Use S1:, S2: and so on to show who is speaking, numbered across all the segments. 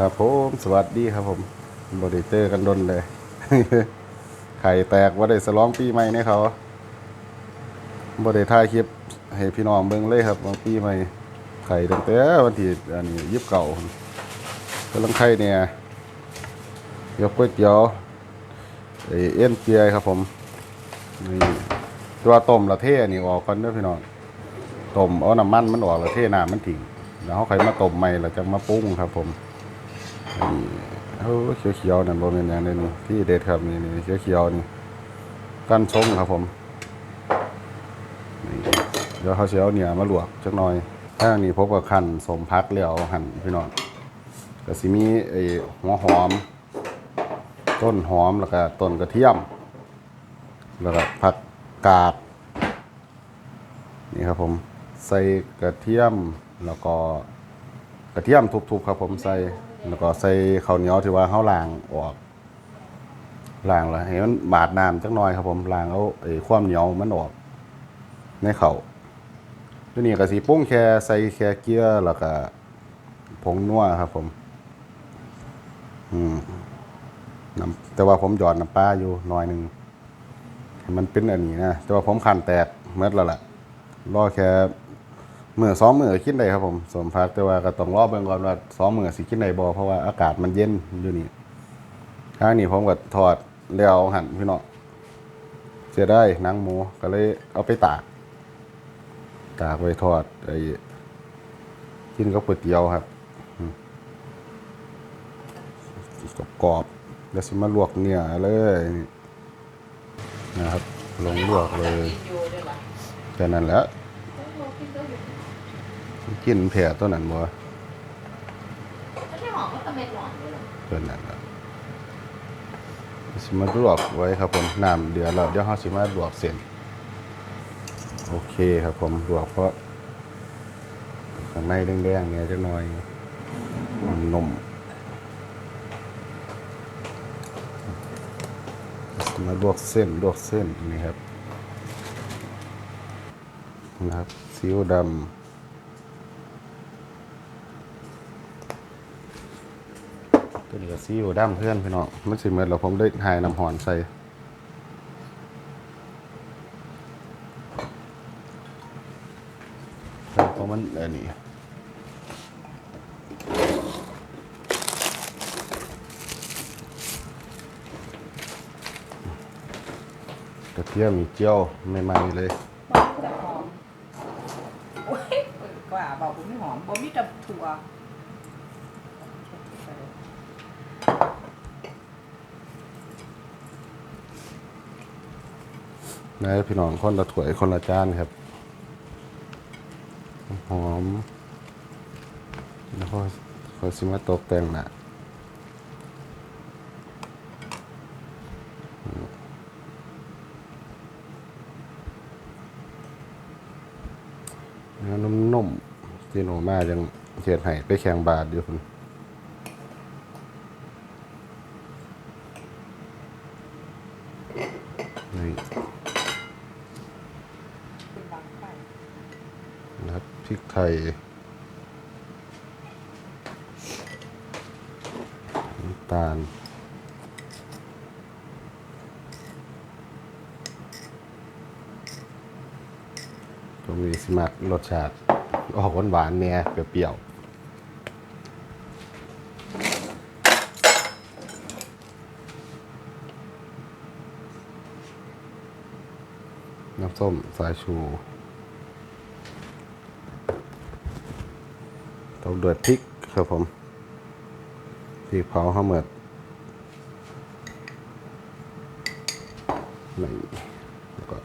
S1: ครับผมสวัสดีครับผมบไดิเจอร์กันดนเลย ไข่แตกว่าได้สลองปีใหม่เนี่ยเขาบไดิถ่ายคลิปให้พี่น้องเบิ่งเลยครับว่าปีใหม่ไข่ตั้งแต่วันที่อันนี้ยิบเก่ากำลังไข่เนี่ยยกก๋วยเตี๋ยวไอเอ็นเปียครับผมนี่ตัวต้มละเทนี่ออกก่อนเด้อพี่น้องต้มเอาน้ำมันมันออกละเทน้ำมันทิ้งแล้วเขาไข่มาต้มใหม่แล้วจะมาปรุงครับผม เขียวเขียวๆนั่นบเป็นอย่างนี้นี่ที่เด็ดครับนี่นี่เขียวเขียวๆนี่กั้นส้มครับผมนี่เดี๋ยวเขาเสียวเนี่ยมาลวกจักหน่อยถ้านี่พบกับขั้นสมพักแล้วหั่นพี่น้องก็สิมีไอ้หัวหอม ต้นหอมแล้วก็ต้นกระเทียม แล้วก็ผักกาดนี่ครับผมใส่กระเทียมแล้วก็กระเทียมทุบๆครับผมใส่ แล้วก็ใส่ข้าวเหนียวที่ว่าเขาล้างออกล้างแล้วให้มันบาดน้ำจักหน่อยครับผมล้างเอาไอ้ความเหนียวมันออกในเขาวทีนี้ก็สีปุ้งแค่ใส่แค่เกลือแล้วก็ผงนัวครับผม อืมน้ำแต่ว่าผมหยอดน้ำปลาอยู่หน่อยหนึ่งให้มันเป็นอันนี้นะ แต่ว่าผมขันแตกเม็ดแล้วล่ะรอแค่ มื่อสองมือคิดได้ครับผมสมพักแต่ว่าก็ต้องรอเบิ่งก่อนว่าสองมือสิคิดได้บ่เพราะว่าอากาศมันเย็นอยู่นี่ครั้งนี้ผมก็ทอดแล้วหั่นพี่น้องเสียได้หนังหมูก็เลยเอาไปตาก ตากไว้ทอดไอ้กินกับก๋วยเตี๋ยวครับกรอบๆแล้วสิมาลวกเนื้อเลยนี่นะครับ ลงลวกเลยแค่นั้นแหล้ว กินแผลตัวนั้นบ่
S2: ไม่ใช่หอมก็ตะเม็ดหวานเลยเหรอ
S1: ตัวนั้นล่ะสิมาลวกไว้ครับผมน้ำเดือดแล้วเดี๋ยวเฮาสิมาลวกเส้นโอเคครับผมลวกเพราะข้างในแดงๆเนี่ยจักหน่อยมันนมสิมาลวกเส้นลวกเส้นนี่ครับนะครับซีอิ๊วดำ ตัวนี้ก็ซีอิ๊วดำเพื่อนพี่น้องมันสิเหมือนเราผมได้หายน้ำหอนใส่เพราะมันอันนี้กระเทียมมีเจียวไม่ไหม้เลย
S2: บอกแต่หอมโอ้ยกว่าบอกผมไม่หอมบอกมีแต่ถั่ว
S1: นะพี่น้องคนละถ้วยคนละจานครับ หอม แล้วก็คอยซิมาตกแต่งนะนื้อนุ่มๆที่หนูมาจังเทียดให้ไปแข่งบาทอยู่คุณนี่
S2: เป็นบางไฟ
S1: นะครับพริก ไทยน้ำตาลตรงนี้สมักรสชาติ ออกหวานๆเนี่ยเปรี้ยวน้ำส้มสายชู ต้องเดือดพริกครับผมพริกเผาข้าวเหมือดนี่แล้วก็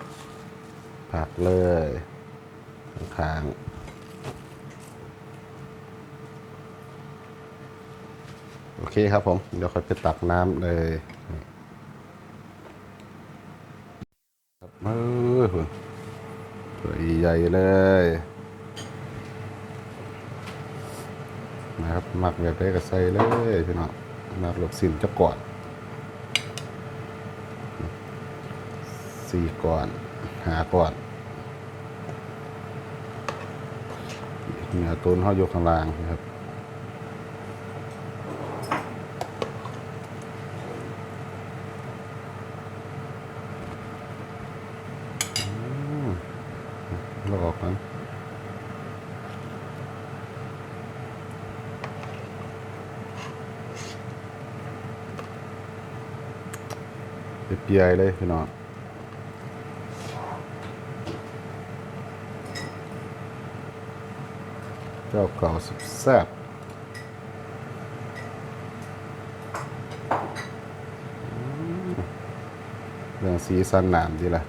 S1: ผักเลยข้างโอเคครับผม เดี๋ยวค่อยไปตักน้ำเลยนี่ครับเออคุณตัวใหญ่เลย นะครับ หมักแบบได้ก็ใส่เลยพี่น้องหมักหลบสินจะก่อนสี่ก่อนหาก่อนเนื้อตูนเขายกข้างล่างนะครับ เปียๆเลยพี่น้องเจ้าเก่าสุดแซ่บอืมเรื่องสีสันหนามดีละ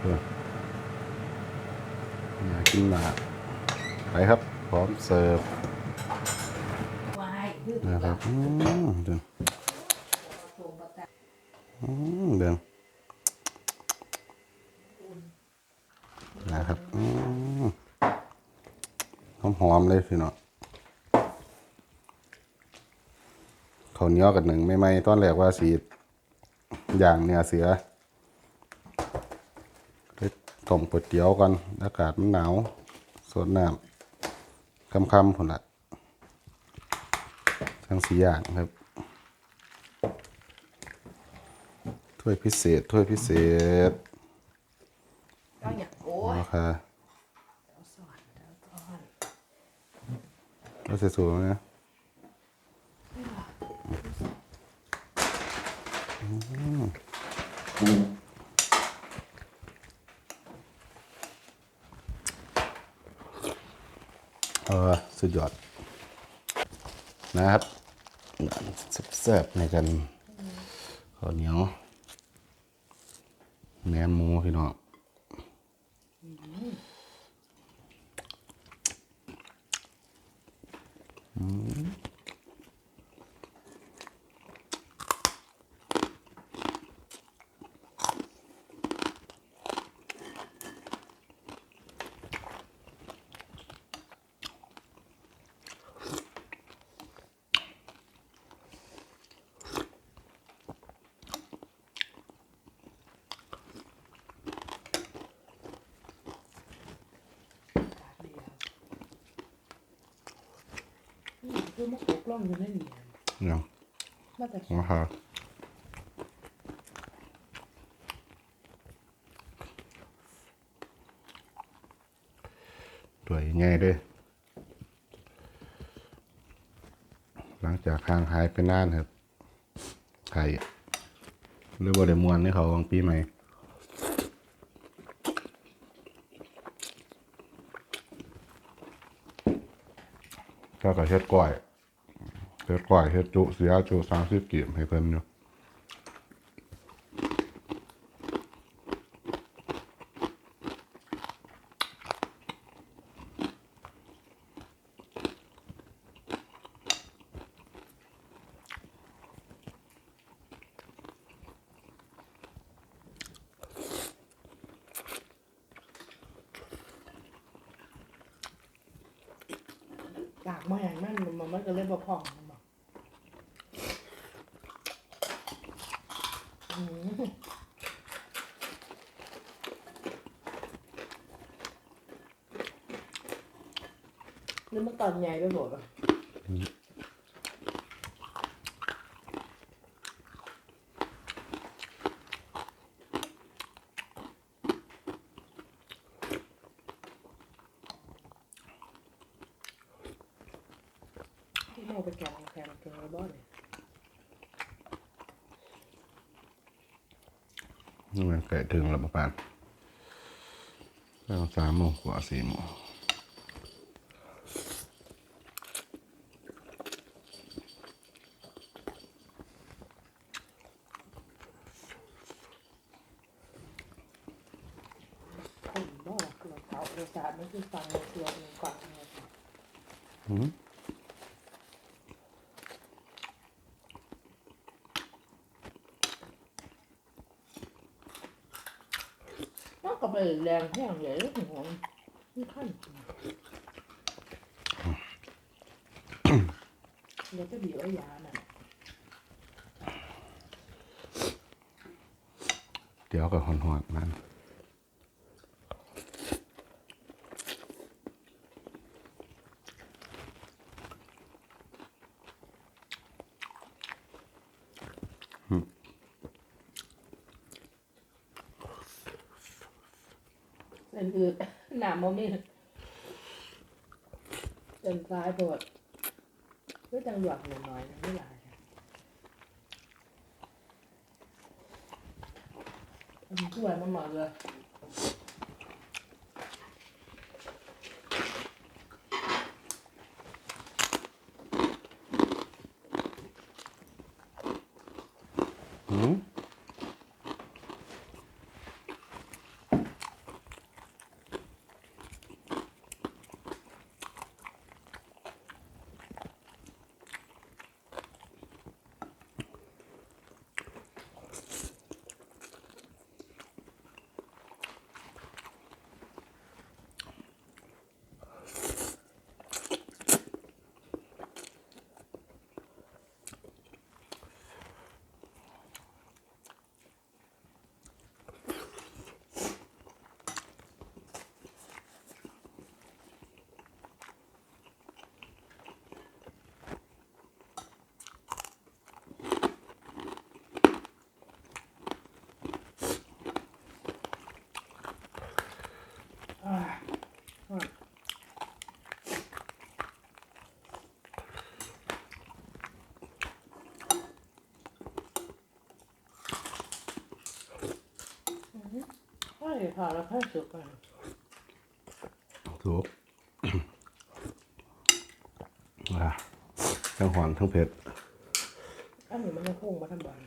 S1: เอออยากกินหนาไปครับ พร้อมเสิร์ฟ
S3: วายคือ
S1: นะครับอืมเดือน
S3: โทรประกาศ
S1: อืม เดือนนะครับอืมหอมๆเลยพี่น้องข้าเนียวกับหนึ่งไม่ไหมตอนแรกว่าสีอย่างเนื้อเสือไปต้มก๋วยเตี๋ยวกันอากาศมันหนาวสดน้ำคำๆผลละทั้งสี่อย่างครับ ถ้วยพิเศษ ถ้วยพิเศษ
S3: ก็อย่างโอ้ย
S1: ราคา
S3: เอาสอนเอาสอน
S1: แล้วสวยๆนะเออสุดยอด นะครับแซ่บๆในกันข้าวเหนียว
S3: Mm. คือมะกรูดกล้องอยู่ในนี่
S1: ยัง
S3: มาแต่
S1: ราคาตัวง่ายๆด้วยหลังจากค้างหายไปนานครับไข่หรือว่าเดมวนให้เขาของปีใหม่ ถ้ากับเฮ็ดก้อยเฮ็ดก้อยเฮ็ดจุเสียจุสามสิบกีบให้เพิ่นอยู่
S3: ปากมาอย่างนั้นมันมันก็เลยบ่พองมันบอกอืม นี่มันตอนใหญ่ไปหมดอะที่เราไปแกงแกงแกงแล้วบ่เนี่ย
S1: นี่มันไก่ถึงแล้วประมาณแล้วสามโมงกว่าสี่โมง
S3: คนบ่เราเผา วิธีฟังเสียงก่อนไห
S1: ม
S3: คะาก็ไม่แรงแห้งเลยทุกคนี่ขั้น
S1: เดี๋ยวจะบีบไวยาน่ะ
S3: เดี๋ยวก็หอนๆมัน น้อยๆไม่หลายมีถ้วย
S1: มั
S3: นมาเลย ใช่ค่ะแล้วค่อยสุกกัน
S1: ถูกอะทั้งหวานทั้งเผ็ด
S3: อันนี้มันไม่พุ่งมาทำบาน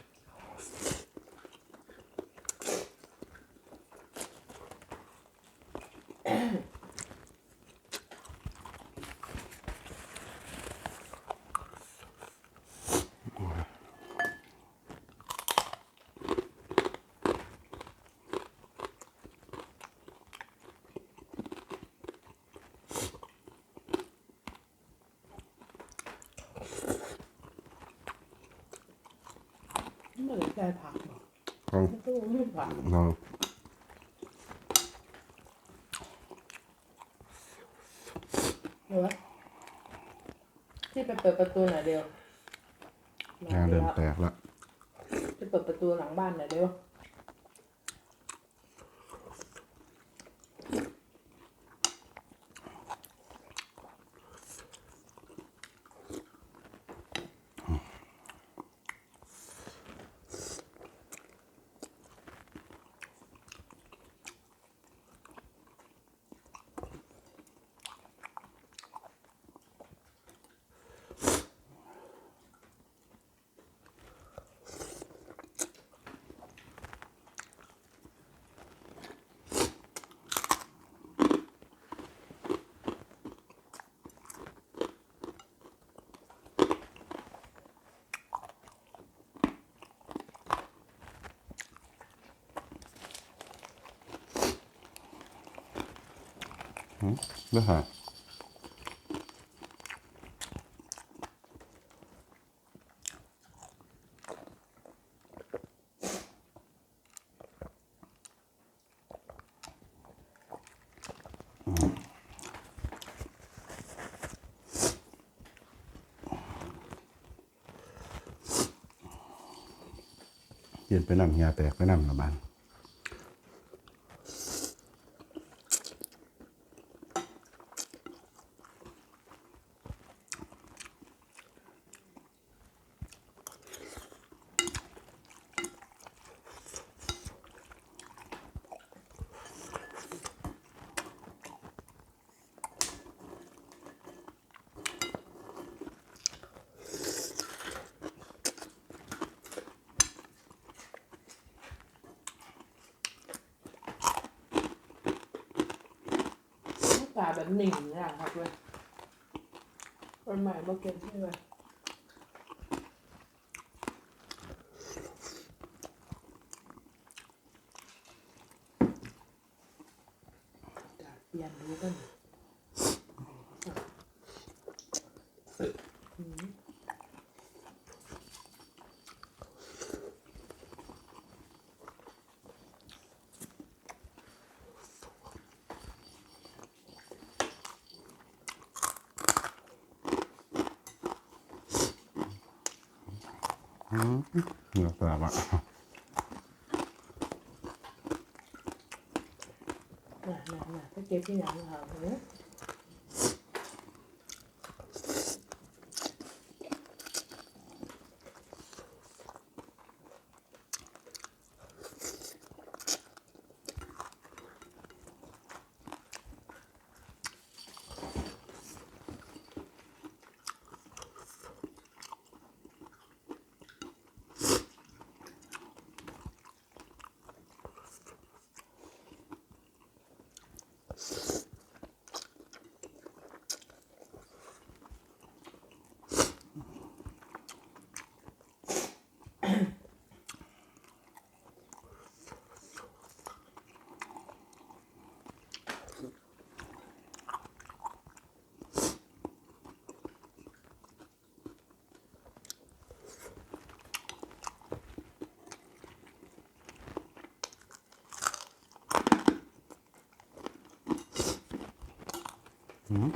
S3: ได้ใจผักหรอก
S1: ของ
S3: มันต้องไม่ผัก
S1: เรา
S3: เดี๋ยวที่ไปเปิดประตูหน่อยเดียว
S1: งาเริ่มแตกละ
S3: ไปเปิดประตูหลังบ้านหน่อยเดียว
S1: เลือกหาเย็นไปนั่ ตกไปนั่งละบาน
S3: อากาศแบบหนิ่งเนี่ยครับเว้ยคนใหม่มาเก็บใช่ไหมเปลี่ยนรู้กันอืม
S1: เหลือแต่ละ
S3: น่ะน่ะ น่ะ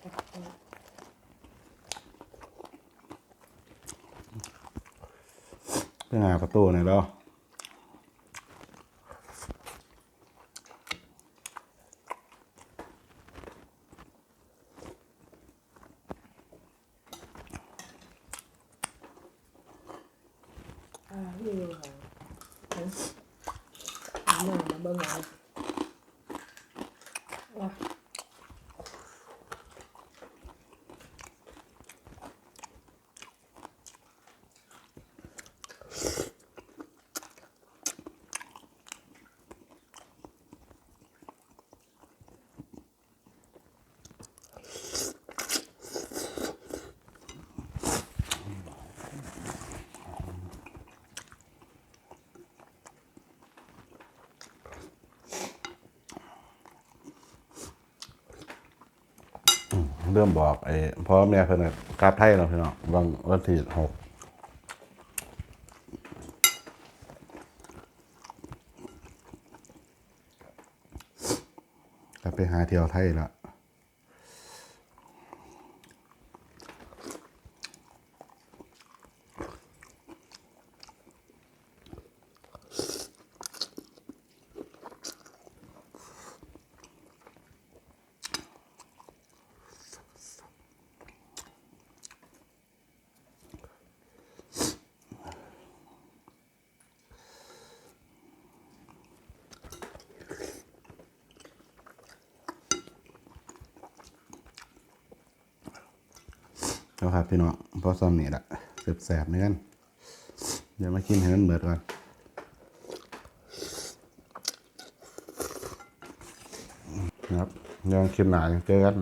S3: ถ้าเก็บที่ไห นหนึ่
S1: งนะ
S3: เบิ้งเอาว่ะ
S1: เริ่มบอกไอ้พ่อแม่เพิ่นกราบไทยแล้วพี่น้องวันวันที่หกไปหาเที่ยวไทยแล้ว แล้วครับพี่น้องพอซ้ำนี่แหละเสียบแสบๆเนื้อนเดี๋ยวมากินให้มันเบิดก่อนนะครับยังคลิปหนายังเจอกัน